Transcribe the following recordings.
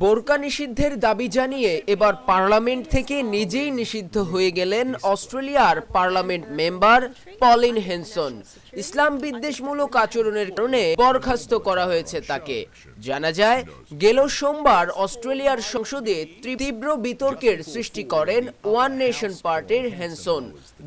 বোরকা নিষিদ্ধের দাবি জানিয়ে এবার পার্লামেন্ট থেকে নিজেই নিষিদ্ধ হয়ে গেলেন অস্ট্রেলিয়ার পার্লামেন্ট মেম্বার পলিন হেনসন। ইসলাম বিদ্বেষমূলক আচরণের কারণে বরখাস্ত করা হয়েছে তাকে। জানা যায়, গেল সোমবার অস্ট্রেলিয়ার সংসদে তীব্র বিতর্কের সৃষ্টি করেন ওয়ান নেশন পার্টির হেনসন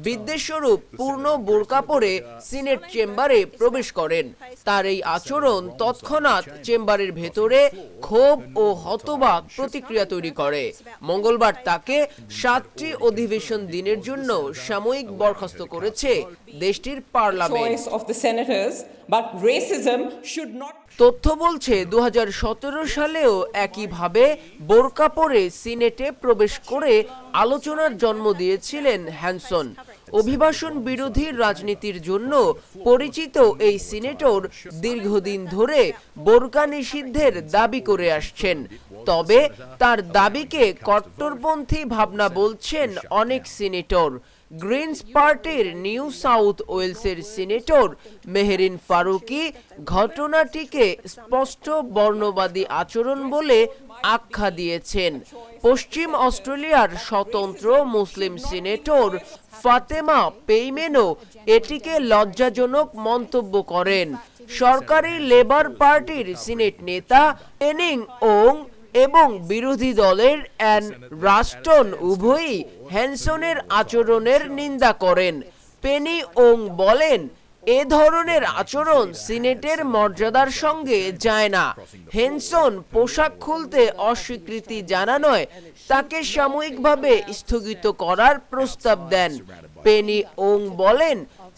বিদ্বেষস্বরূপ পূর্ণ বোরকা পরে সিনেট চেম্বারে প্রবেশ করেন। তার এই আচরণ তৎক্ষণাৎ চেম্বারের ভেতরে ক্ষোভ ও হতবাক প্রতিক্রিয়া তৈরি করে। মঙ্গলবার তাকে সাতটি অধিবেশন দিনের জন্য সাময়িক বরখাস্ত করেছে দেশটির পার্লামেন্ট। তথ্য বলছে দু সালেও একইভাবে বোরকা পরে সিনেটে প্রবেশ করে আলোচনার জন্ম দিয়েছিলেন হ্যানসন। অভিবাসন বিরোধী রাজনীতির জন্য পরিচিত এই সিনেটর দীর্ঘদিন ধরে বোরকা নিষিদ্ধের দাবি করে আসছেন। তবে তার দাবিকে কট্টরপন্থী ভাবনা বলছেন অনেক সিনেটর। গ্রিনস পার্টির নিউ সাউথ ওয়েলসের সিনেটর মেহেরিন ফারুকি ঘটনাটিকে স্পষ্ট বর্ণবাদী আচরণ বলে আখ্যা দিয়েছেন। পশ্চিম অস্ট্রেলিয়ার স্বতন্ত্র মুসলিম সিনেটর ফাতেমা পেইমেনও এটিকে লজ্জাজনক মন্তব্য করেন। সরকারি লেবার পার্টির সিনেট নেতা এনিং ওং এবং বিরোধী দলের অ্যান রাস্টন উভয়ই হ্যানসনের আচরণের নিন্দা করেন। পেনি ওং বলেন, এ ধরনের আচরণ সিনেটের মর্যাদার সঙ্গে যায় না। হেনসন পোশাক খুলতে অস্বীকৃতি জানানোয় তাকে সাময়িকভাবে স্থগিত করার প্রস্তাব দেন। পেনি ওং বলেন,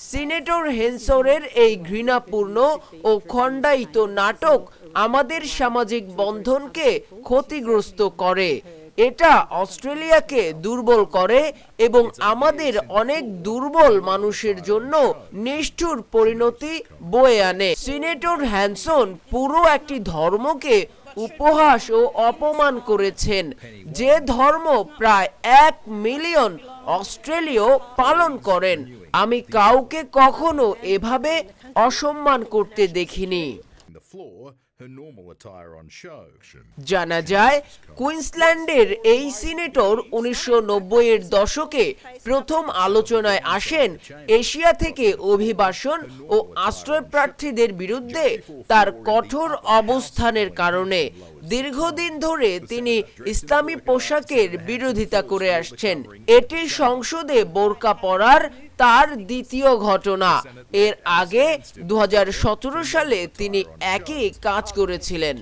সিনেটর হেনসনের এই ঘৃণাপূর্ণ ও খণ্ডায়িত নাটক আমাদের সামাজিক বন্ধনকে ক্ষতিগ্রস্ত করে। এটা অস্ট্রেলিয়াকে দুর্বল করে এবং আমাদের অনেক দুর্বল মানুষের জন্য নিষ্ঠুর পরিণতি বয়ে আনে। সিনেটর হ্যানসন পুরো একটি ধর্মকে উপহাস ও অপমান করেছেন। যে ধর্ম প্রায় এক মিলিয়ন অস্ট্রেলীয় পালন করেন। আমি কাউকে কখনো এভাবে অসম্মান করতে দেখিনি। জানা যায়, কুইন্সল্যান্ডের এই সিনেটর উনিশশো এর দশকে প্রথম আলোচনায় আসেন এশিয়া থেকে অভিবাসন ও আশ্রয় প্রার্থীদের বিরুদ্ধে তার কঠোর অবস্থানের কারণে। দীর্ঘদিন ধরে তিনি ইসলামী পোশাকের বিরোধিতা করে আসছেন। এটি সংসদে বোরকা পরার তার দ্বিতীয় ঘটনা। এর আগে দু হাজার সতেরো সালে তিনি একই কাজ করেছিলেন।